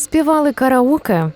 Співали караоке.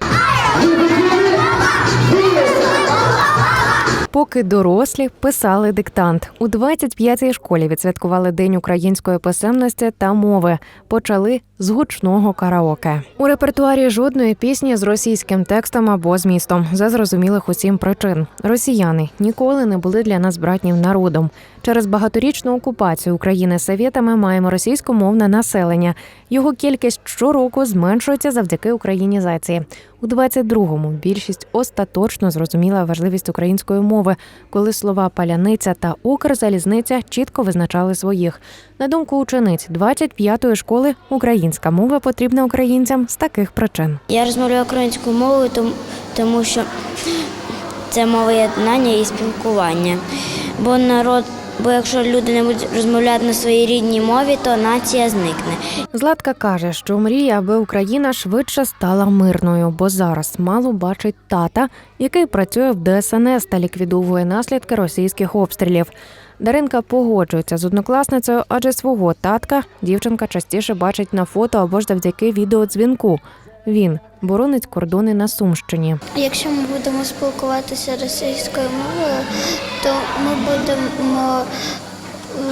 Поки дорослі писали диктант у 25-й школі відсвяткували День української писемності та мови. Почали з гучного караоке. У репертуарі жодної пісні з російським текстом або змістом за зрозумілих усім причин. Росіяни ніколи не були для нас братнім народом. Через багаторічну окупацію України совєтами маємо російськомовне населення. Його кількість щороку зменшується завдяки українізації. У 22-му більшість остаточно зрозуміла важливість української мови, коли слова паляниця та укрзалізниця чітко визначали своїх. На думку учениць 25-ї школи, українська мова потрібна українцям з таких причин. Я розмовляю українською мовою, тому, тому що це мова єднання і спілкування. Бо народ, бо якщо люди не будуть розмовляти на своїй рідній мові, то нація зникне. Златка каже, що мріє, аби Україна швидше стала мирною, бо зараз мало бачить тата, який працює в ДСНС та ліквідовує наслідки російських обстрілів. Даринка погоджується з однокласницею, адже свого татка дівчинка частіше бачить на фото або ж завдяки відеодзвінку. Він боронить кордони на Сумщині. Якщо ми будемо спілкуватися російською мовою, то ми будемо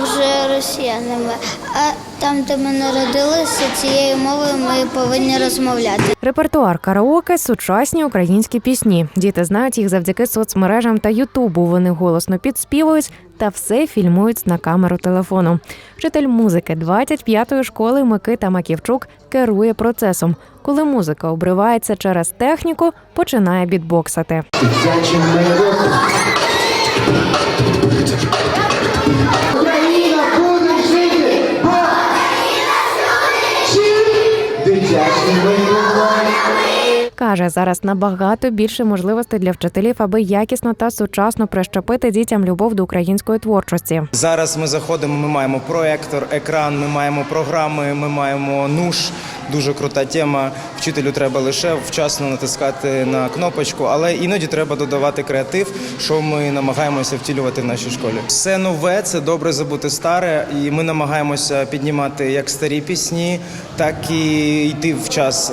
вже росіянами. А там, де ми народилися, цією мовою ми повинні розмовляти. Репертуар караоке сучасні українські пісні. Діти знають їх завдяки соцмережам та Ютубу. Вони голосно підспівують та все фільмують на камеру телефону. Вчитель музики 25-ї школи Микита Маківчук керує процесом. Коли музика обривається через техніку, починає бітбоксати. Дитячим Каже, зараз набагато більше можливостей для вчителів, аби якісно та сучасно прищепити дітям любов до української творчості. Зараз ми заходимо, ми маємо проектор, екран, ми маємо програми, ми маємо нуж. Дуже крута тема. Вчителю треба лише вчасно натискати на кнопочку, але іноді треба додавати креатив, що ми намагаємося втілювати в нашій школі. Все нове, це добре забути старе, і ми намагаємося піднімати як старі пісні, так і йти в час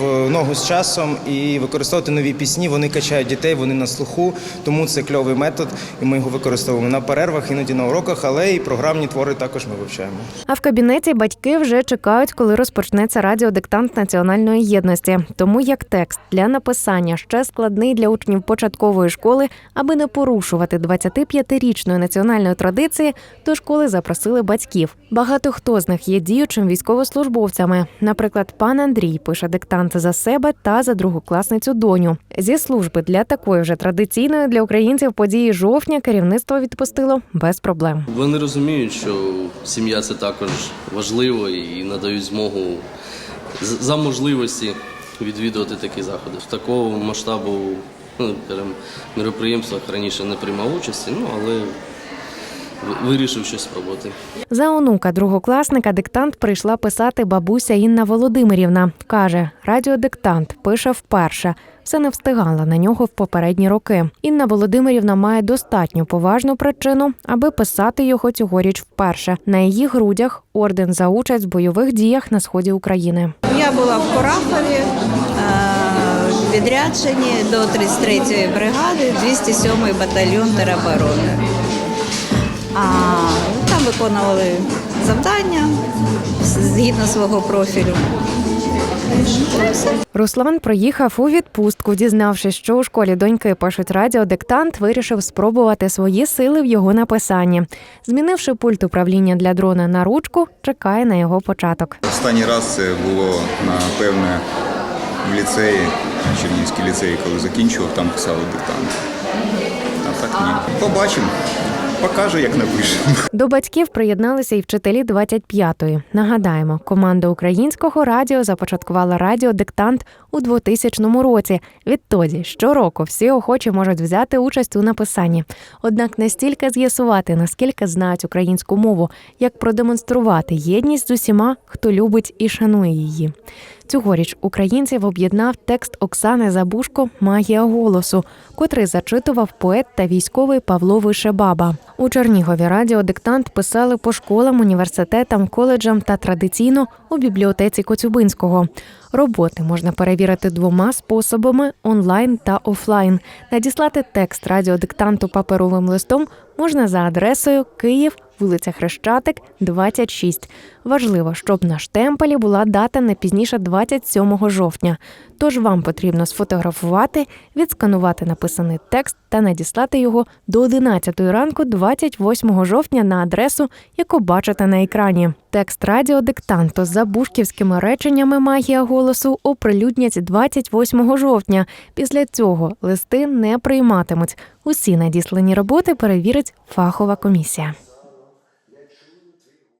в ногу з часом і використовувати нові пісні. Вони качають дітей, вони на слуху, тому це кльовий метод, і ми його використовуємо на перервах, іноді на уроках, але і програмні твори також ми вивчаємо. А в кабінеті батьки вже чекають, коли розпочнеться радіодиктант національної єдності. Тому як текст для написання ще складний для учнів початкової школи, аби не порушувати 25-річної національної традиції, до школи запросили батьків. Багато хто з них є діючим військовослужбовцями. Наприклад, пан Андрій пише диктант за себе та за другокласницю доню. Зі служби для такої вже традиційної для українців події жовтня керівництво відпустило без проблем. Вони розуміють, що сім'я це також важливо і надають змогу за можливості відвідувати такі заходи. В такого масштабу ну, мероприємствах раніше не приймав участі, ну але вирішив щось спробувати. За онука другокласника диктант прийшла писати бабуся Інна Володимирівна. Каже, радіодиктант пише вперше. Все не встигала на нього в попередні роки. Інна Володимирівна має достатньо поважну причину, аби писати його цьогоріч вперше. На її грудях орден за участь в бойових діях на сході України. Я була в Корахові, е, відрядженні до 33-ї бригади, 207-й батальйон тероборони. А, там виконували завдання згідно свого профілю. Руслан приїхав у відпустку, дізнавшись, що у школі доньки пишуть радіодиктант, вирішив спробувати свої сили в його написанні. Змінивши пульт управління для дрона на ручку, чекає на його початок. Останній раз це було напевне в ліцеї, Чернігівський ліцей, коли закінчував, там писали диктант. А так ні. Побачимо. Покаже, як напишемо. До батьків приєдналися і вчителі 25-ї. Нагадаємо, команда українського радіо започаткувала радіодиктант у 2000 році. Відтоді щороку всі охочі можуть взяти участь у написанні. Однак не стільки з'ясувати, наскільки знають українську мову, як продемонструвати єдність з усіма, хто любить і шанує її. Цьогоріч українців об'єднав текст Оксани Забушко Магія голосу, котрий зачитував поет та військовий Павло Вишебаба. У Чернігові радіодиктант писали по школам, університетам, коледжам та традиційно у бібліотеці Коцюбинського. Роботи можна перевірити двома способами онлайн та офлайн. Надіслати текст радіодиктанту паперовим листом можна за адресою Київ, вулиця Хрещатик, 26. Важливо, щоб на штемпелі була дата не пізніше 27 жовтня. Тож вам потрібно сфотографувати, відсканувати написаний текст та надіслати його до 11 ранку 28 жовтня на адресу, яку бачите на екрані. Текст радіодиктанту з забушківськими реченнями магія голосу оприлюднять 28 жовтня. Після цього листи не прийматимуть. Усі надіслані роботи перевірить фахова комісія.